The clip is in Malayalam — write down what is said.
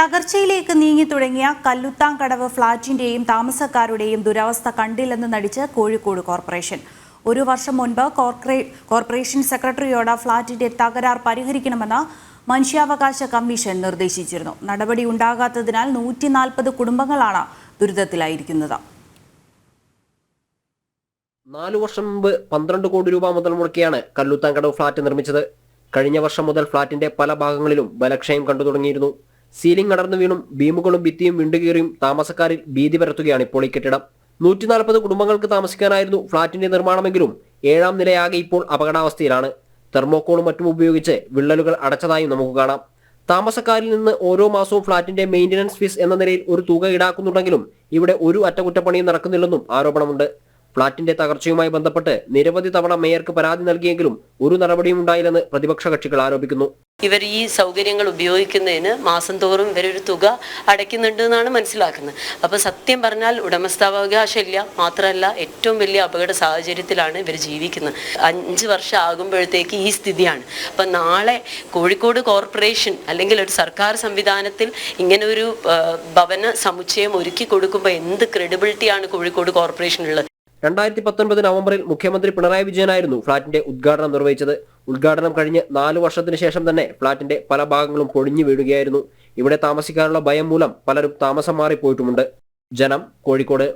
തകർച്ചയിലേക്ക് നീങ്ങി തുടങ്ങിയ കല്ലുത്താങ്കടവ് ഫ്ളാറ്റിന്റെയും താമസക്കാരുടെയും ദുരവസ്ഥ കണ്ടില്ലെന്ന് നടിച്ച് കോഴിക്കോട് കോർപ്പറേഷൻ. ഒരു വർഷം മുൻപ് കോർപ്പറേഷൻ സെക്രട്ടറിയോട് ഫ്ളാറ്റിന്റെ തകരാർ പരിഹരിക്കണമെന്ന് മനുഷ്യാവകാശ കമ്മീഷൻ നിർദ്ദേശിച്ചിരുന്നു. നടപടി ഉണ്ടാകാത്തതിനാൽ നൂറ്റി നാൽപ്പത് കുടുംബങ്ങളാണ് ദുരിതത്തിലായിരിക്കുന്നത്. നാലു വർഷം മുമ്പ് പന്ത്രണ്ട് കോടി രൂപ മുതൽ മുടക്കിയാണ് കല്ലുത്താങ്കടവ് ഫ്ളാറ്റ് നിർമ്മിച്ചത്. കഴിഞ്ഞ വർഷം മുതൽ ഫ്ളാറ്റിന്റെ പല ഭാഗങ്ങളിലും ബലക്ഷയം കണ്ടു തുടങ്ങിയിരുന്നു സീലിംഗ് അടർന്നു വീണും ബീമുകളും ഭിത്തിയും വിണ്ടുകീറിയും താമസക്കാരിൽ ഭീതി പരത്തുകയാണ് ഇപ്പോൾ ഈ കെട്ടിടം. നൂറ്റി നാൽപ്പത് കുടുംബങ്ങൾക്ക് താമസിക്കാനായിരുന്നു ഫ്ളാറ്റിന്റെ നിർമ്മാണമെങ്കിലും ഏഴാം നിലയാകെ ഇപ്പോൾ അപകടാവസ്ഥയിലാണ്. തെർമോക്കോളും മറ്റും ഉപയോഗിച്ച് വിള്ളലുകൾ അടച്ചതായും നമുക്ക് കാണാം. താമസക്കാരിൽ നിന്ന് ഓരോ മാസവും ഫ്ളാറ്റിന്റെ മെയിന്റനൻസ് ഫീസ് എന്ന നിലയിൽ ഒരു തുക ഈടാക്കുന്നുണ്ടെങ്കിലും ഇവിടെ ഒരു അറ്റകുറ്റപ്പണിയും നടക്കുന്നില്ലെന്നും ആരോപണമുണ്ട്. ഫ്ളാറ്റിന്റെ തകർച്ചയുമായി ബന്ധപ്പെട്ട് നിരവധി തവണ മേയർക്ക് പരാതി നൽകിയെങ്കിലും ഒരു നടപടിയും ഉണ്ടായില്ലെന്ന് പ്രതിപക്ഷ കക്ഷികൾ ആരോപിക്കുന്നു. ഇവർ ഈ സൗകര്യങ്ങൾ ഉപയോഗിക്കുന്നതിന് മാസം തോറും ഇവരൊരു തുക അടയ്ക്കുന്നുണ്ട് എന്നാണ് മനസ്സിലാക്കുന്നത്. അപ്പോൾ സത്യം പറഞ്ഞാൽ ഉടമസ്ഥാവകാശമില്ല മാത്രമല്ല ഏറ്റവും വലിയ അപകട സാഹചര്യത്തിലാണ് ഇവർ ജീവിക്കുന്നത്. അഞ്ച് വർഷം ആകുമ്പോഴത്തേക്ക് ഈ സ്ഥിതിയാണ്. അപ്പം നാളെ കോഴിക്കോട് കോർപ്പറേഷൻ അല്ലെങ്കിൽ ഒരു സർക്കാർ സംവിധാനത്തിൽ ഇങ്ങനെ ഒരു ഭവന സമുച്ചയം ഒരുക്കി കൊടുക്കുമ്പോൾ എന്ത് ക്രെഡിബിലിറ്റിയാണ് കോഴിക്കോട് കോർപ്പറേഷനുള്ളത്? രണ്ടായിരത്തി പത്തൊൻപത് നവംബറിൽ മുഖ്യമന്ത്രി പിണറായി വിജയനായിരുന്നു ഫ്ളാറ്റിന്റെ ഉദ്ഘാടനം നിർവഹിച്ചത്. ഉദ്ഘാടനം കഴിഞ്ഞ് നാല് വർഷത്തിന് ശേഷം തന്നെ ഫ്ളാറ്റിന്റെ പല ഭാഗങ്ങളും പൊളിഞ്ഞു വീഴുകയായിരുന്നു. ഇവിടെ താമസിക്കാനുള്ള ഭയം മൂലം പലരും താമസം മാറിപ്പോയിട്ടുമുണ്ട്. ജനം കോഴിക്കോട്